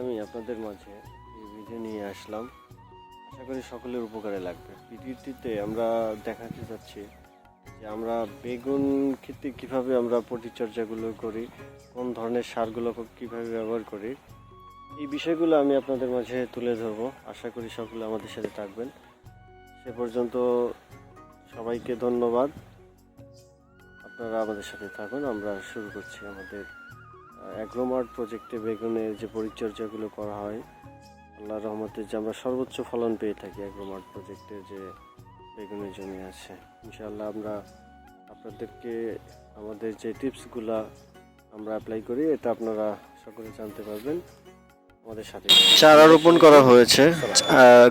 আমি আপনাদের মাঝে এই ভিডিও নিয়ে আসলাম। আশা করি সকলের উপকারে লাগবে। ভিডিওটিতে আমরা দেখাতে যাচ্ছি যে আমরা বেগুন খেতে কীভাবে আমরা পরিচর্যাগুলো করি, কোন ধরনের সারগুলো কীভাবে ব্যবহার করি, এই বিষয়গুলো আমি আপনাদের মাঝে তুলে ধরবো। আশা করি সকলে আমাদের সাথে থাকবেন। সে পর্যন্ত সবাইকে ধন্যবাদ। আপনারা আমাদের সাথে থাকুন। আমরা শুরু করছি আমাদের অ্যাগ্রোমার্ট প্রজেক্টে বেগুনের যে পরিচর্যাগুলো করা হয় আল্লাহ রহমতে যে আমরা সর্বোচ্চ ফলন পেয়ে থাকি অ্যাগ্রোমার্ট প্রজেক্টের যে বেগুনের জমি আছে। ইনশাআল্লাহ আমরা আপনাদেরকে আমাদের যে টিপসগুলা আমরা অ্যাপ্লাই করি, এটা আপনারা সকলে জানতে পারবেন। আমাদের সাথে চারা রোপণ করা হয়েছে।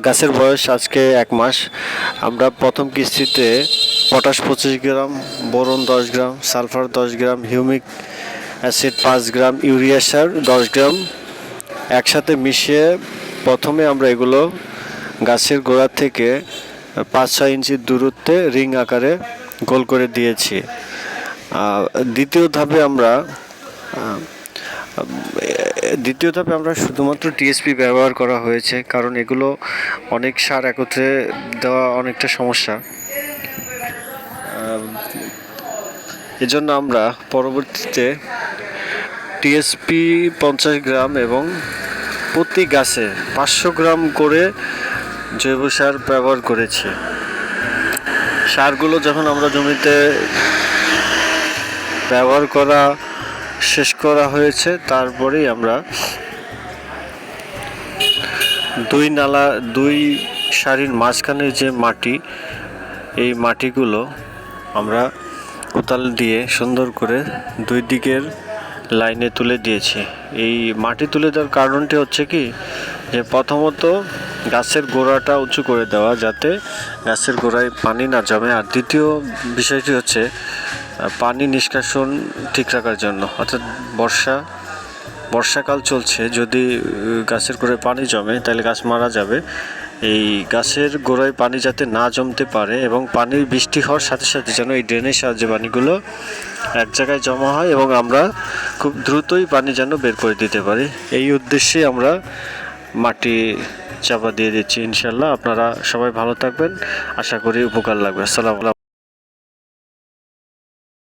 গাছের বয়স আজকে এক মাস। আমরা প্রথম কিস্তিতে পটাশ পঁচিশ গ্রাম, বোরন দশ গ্রাম, সালফার দশ গ্রাম, হিউমিক অ্যাসিড পাঁচ গ্রাম, ইউরিয়া সার দশ গ্রাম। একসাথে মিশিয়ে প্রথমে আমরা এগুলো গাছের গোড়া থেকে পাঁচ ছয় ইঞ্চির দূরত্বে রিং আকারে গোল করে দিয়েছি। দ্বিতীয় ধাপে আমরা দ্বিতীয় ধাপে আমরা শুধুমাত্র টিএসপি ব্যবহার করা হয়েছে, কারণ এগুলো অনেক সার একত্রে দেওয়া অনেকটা সমস্যা। এজন্য আমরা পরবর্তীতে টিএসপি পঞ্চাশ গ্রাম এবং প্রতি গাছে পাঁচশো গ্রাম করে জৈব সার ব্যবহার করেছি। সারগুলো যখন আমরা জমিতে ব্যবহার করা, শেষ করা হয়েছে, তারপরেই আমরা দুই নালা, দুই সারির মাঝখানে যে মাটি, এই মাটিগুলো আমরা কোদাল দিয়ে সুন্দর করে দুই দিকের লাইনে তুলে দিয়েছি। এই মাটি তুলে দেওয়ার কারণটি হচ্ছে কি, যে প্রথমত গাছের গোড়াটা উঁচু করে দেওয়া যাতে গাছের গোড়ায় পানি না জমে। আর দ্বিতীয় বিষয়টি হচ্ছে পানি নিষ্কাশন ঠিক রাখার জন্য। অর্থাৎ বর্ষা, বর্ষাকাল চলছে, যদি গাছের গোড়ায় পানি জমে, তাহলে গাছ মারা যাবে। এই গাছের গোড়ায় পানি যাতে না জমতে পারে এবং পানির বৃষ্টি হওয়ার সাথে সাথে যেন এই ড্রেনের সাহায্যে পানিগুলো এক জায়গায় জমা হয় এবং আমরা খুব দ্রুতই পানি যেন বের করে দিতে পারি। এই উদ্দেশ্যে আমরা মাটি চাপা দিয়ে দিচ্ছি ইনশাল্লাহ আপনারা সবাই ভালো থাকবেন। আশা করি উপকার লাগবে। আসসালাম